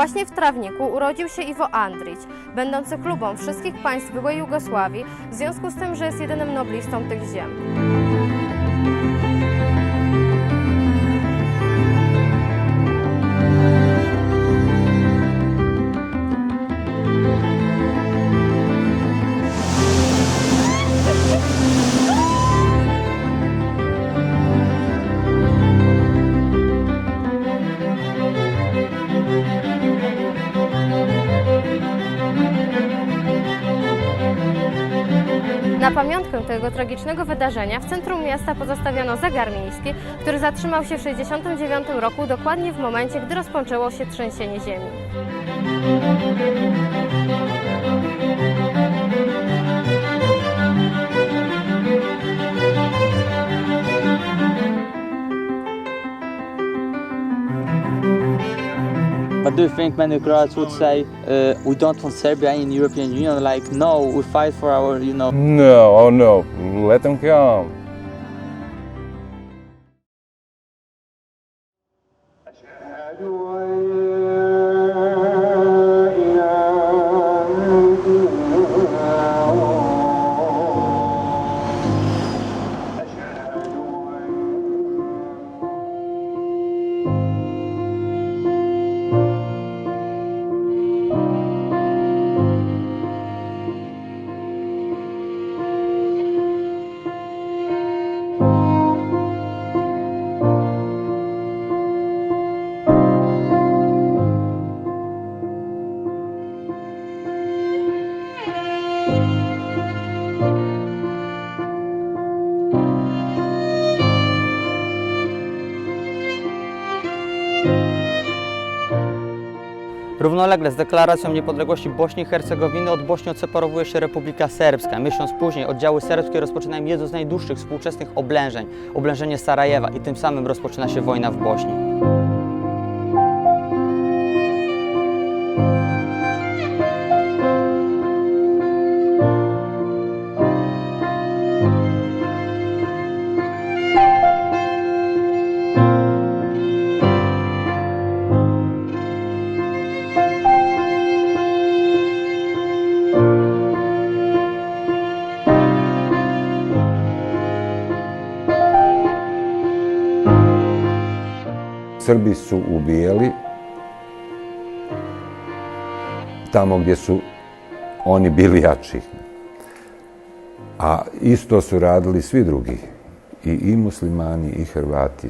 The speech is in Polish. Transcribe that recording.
Właśnie w Trawniku urodził się Iwo Andrić, będący klubą wszystkich państw byłej Jugosławii, w związku z tym, że jest jedynym noblistą tych ziem. Pamiątkę tego tragicznego wydarzenia w centrum miasta pozostawiono zegar miejski, który zatrzymał się w 1969 roku, dokładnie w momencie, gdy rozpoczęło się trzęsienie ziemi. But do you think many Croats would say, uh, we don't want Serbia in European Union? Like, no, we fight for our, you know. No, oh no, let them come. Równolegle z deklaracją niepodległości Bośni i Hercegowiny od Bośni odseparowuje się Republika Serbska. Miesiąc później oddziały serbskie rozpoczynają jedno z najdłuższych współczesnych oblężeń, oblężenie Sarajewa i tym samym rozpoczyna się wojna w Bośni. Srbi su ubijali tamo gdje su oni bili jači. A isto su radili svi drugi. I, i muslimani, i Hrvati.